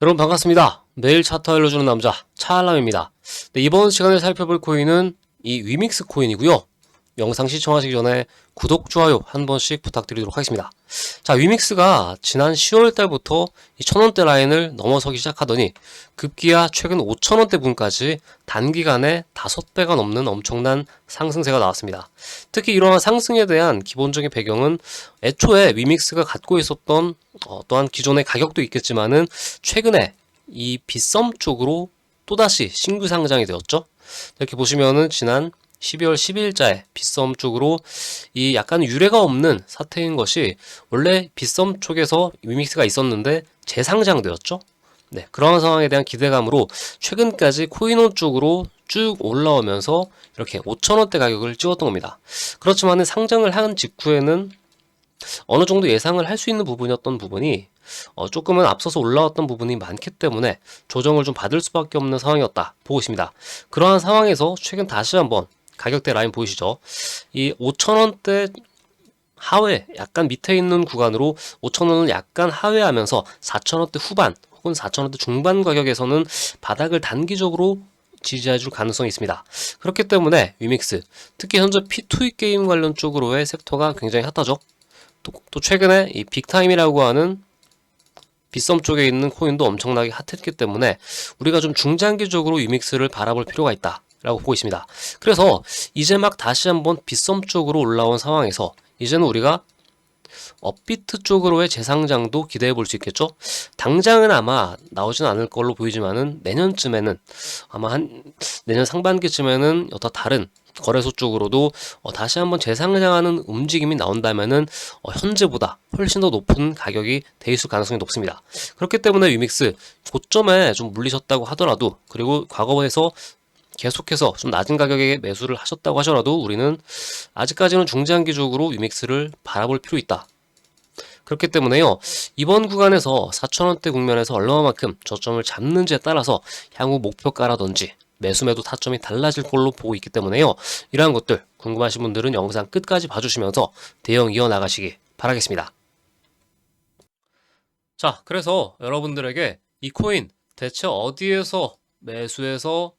여러분 반갑습니다. 매일 차트 알려주는 남자 차알람입니다. 네, 이번 시간에 살펴볼 코인은 이 위믹스 코인이고요. 영상 시청하시기 전에 구독, 좋아요 한 번씩 부탁드리도록 하겠습니다. 자, 위믹스가 지난 10월 달부터 이 1000원대 라인을 넘어서기 시작하더니 급기야 최근 5000원대 분까지 단기간에 5배가 넘는 엄청난 상승세가 나왔습니다. 특히 이러한 상승에 대한 기본적인 배경은 애초에 위믹스가 갖고 있었던 어떠한 기존의 가격도 있겠지만은 최근에 이 빗썸 쪽으로 또다시 신규 상장이 되었죠. 이렇게 보시면은 지난 12월 12일자에 빗썸 쪽으로 이 약간 유례가 없는 사태인 것이 원래 빗썸 쪽에서 위믹스가 있었는데 재상장되었죠. 네, 그러한 상황에 대한 기대감으로 최근까지 코인원 쪽으로 쭉 올라오면서 이렇게 5천원대 가격을 찍었던 겁니다. 그렇지만 상장을 한 직후에는 어느 정도 예상을 할 수 있는 부분이었던 부분이 어, 조금은 앞서서 올라왔던 부분이 많기 때문에 조정을 좀 받을 수밖에 없는 상황이었다 보고 있습니다. 그러한 상황에서 최근 다시 한번 가격대 라인 보이시죠? 이 5천원대 하회 약간 밑에 있는 구간으로 5천원을 약간 하회하면서 4천원대 후반 혹은 4천원대 중반 가격에서는 바닥을 단기적으로 지지해줄 가능성이 있습니다. 그렇기 때문에 위믹스 특히 현재 P2E 게임 관련 쪽으로의 섹터가 굉장히 핫하죠. 또, 또 최근에 이 빅타임이라고 하는 빗썸 쪽에 있는 코인도 엄청나게 핫했기 때문에 우리가 좀 중장기적으로 위믹스를 바라볼 필요가 있다. 라고 보고 있습니다. 그래서 이제 막 다시 한번 빗썸 쪽으로 올라온 상황에서 이제는 우리가 업비트 쪽으로의 재상장도 기대해 볼 수 있겠죠? 당장은 아마 나오진 않을 걸로 보이지만은 내년쯤에는 아마 한 내년 상반기쯤에는 여타 다른 거래소 쪽으로도 어, 다시 한번 재상장하는 움직임이 나온다면은 어, 현재보다 훨씬 더 높은 가격이 돼 있을 가능성이 높습니다. 그렇기 때문에 위믹스 고점에 좀 물리셨다고 하더라도 그리고 과거에서 계속해서 좀 낮은 가격에 매수를 하셨다고 하더라도 우리는 아직까지는 중장기적으로 위믹스를 바라볼 필요 있다. 그렇기 때문에요. 이번 구간에서 4천원대 국면에서 얼마만큼 저점을 잡는지에 따라서 향후 목표가라든지 매수매도 타점이 달라질 걸로 보고 있기 때문에요. 이러한 것들 궁금하신 분들은 영상 끝까지 봐주시면서 대응 이어나가시기 바라겠습니다. 자, 그래서 여러분들에게 이 코인 대체 어디에서 매수해서